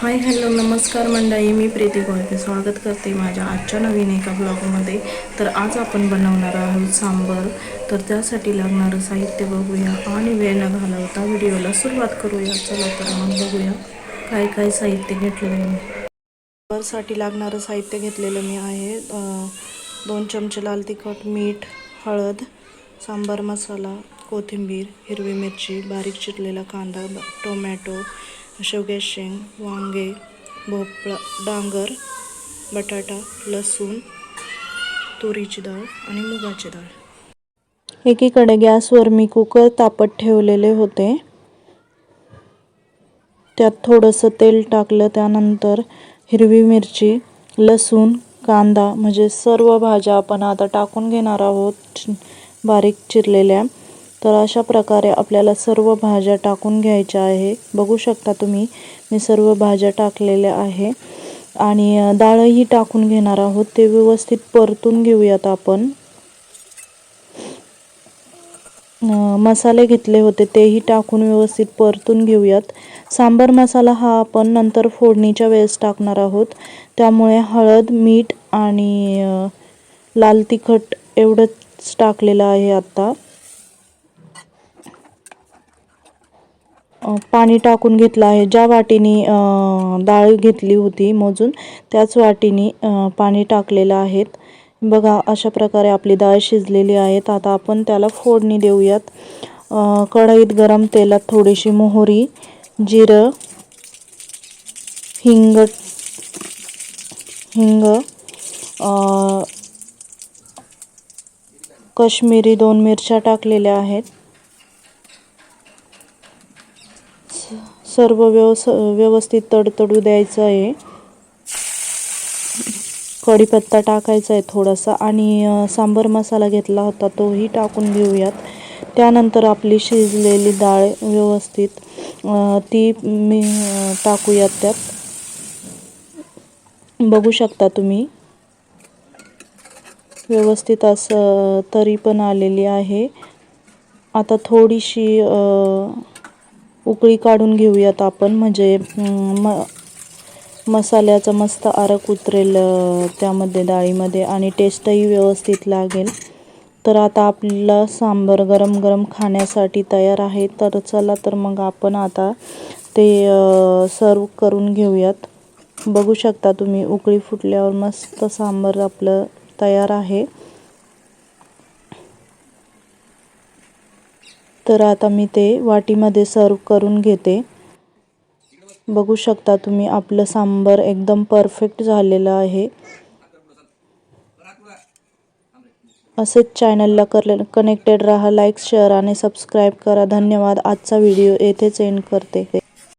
Hi hello नमस्कार मंडळी मी प्रीती कोळपे स्वागत करते माझ्या आजच्या नवीन एका ब्लॉगमध्ये. तर आज आपण बनवणार आहोत सांबर. तर त्यासाठी लागणारं साहित्य बघूया आणि वेळ न घालवता व्हिडिओला सुरुवात करूया. चला तर मग बघूया काय काय साहित्य घेतलं आहे मी. सांबरसाठी लागणारं साहित्य घेतलेलं मी आहे दोन चमचे लाल तिखट मीठ हळद सांबार मसाला कोथिंबीर हिरवी मिरची बारीक चिरलेला कांदा टोमॅटो शेवग्याची शेंग वांगे भोपळा डांगर बटाटा लसूण तुरीची डाळ आणि मुगाची डाळ. एकीकडे गॅसवर मी कुकर तापत ठेवलेले होते. त्यात थोडंसं तेल टाकलं त्यानंतर हिरवी मिरची लसूण कांदा म्हणजे सर्व भाज्या आपण आता टाकून घेणार आहोत. बारीक चिरलेल्या. तर अशा प्रकारे आपल्याला सर्व भाज्या टाकून घ्यायच्या आहे. बघू शकता तुम्ही मी सर्व भाज्या टाकलेल्या आहे. आणि डाळही टाकून घेणार आहोत. ते व्यवस्थित परतून घेऊयात आपण. मसाले घेतले होते तेही टाकून व्यवस्थित परतून घेऊयात. सांबर मसाला हा आपण नंतर फोडणीच्या वेळेस टाकणार आहोत. त्यामुळे हळद मीठ आणि लाल तिखट एवढंच टाकलेलं आहे आत्ता पाणी टाकून घेतलं आहे. ज्या वाटीने डाळ घेतली होती मोजून त्याच वाटीने पाणी टाकलेलं आहेत बघा अशा प्रकारे आपली डाळ शिजलेली आहेत आता आपण त्याला फोडणी देऊयात. कढईत गरम तेलात थोडीशी मोहरी जिरं हिंग हिंग कश्मीरी दोन मिरच्या टाकलेल्या आहेत. सर्व व्यवस व्यवस्थित तडतडू द्यायचं आहे. कढीपत्ता टाकायचा आहे थोडासा आणि सांबर मसाला घेतला होता तोही टाकून घेऊयात. त्यानंतर आपली शिजलेली डाळ व्यवस्थित ती मी टाकूयात त्यात. बघू शकता तुम्ही. व्यवस्थित असं तरी पण आलेली आहे. आता थोडीशी उकळी काढून घेऊयात आपण. म्हणजे म मसाल्याचं मस्त आरक उतरेल त्यामध्ये डाळीमध्ये आणि टेस्टही व्यवस्थित लागेल. तर आता आपला सांबर गरम गरम खाण्यासाठी तयार आहे. तर चला तर मग आपण आता ते सर्व करून घेऊयात. बघू शकता तुम्ही उकळी फुटल्यावर मस्त सांबर आपलं तयार आहे. तर आता मी ते वाटीमध्ये सर्व करून घेते. बघू शकता तुम्ही आपलं सांबर एकदम परफेक्ट झालेलं आहे. असेच चॅनलला कर कनेक्टेड राहा लाईक शेअर आणि सबस्क्राईब करा. धन्यवाद. आजचा व्हिडिओ येथेच एंड करते.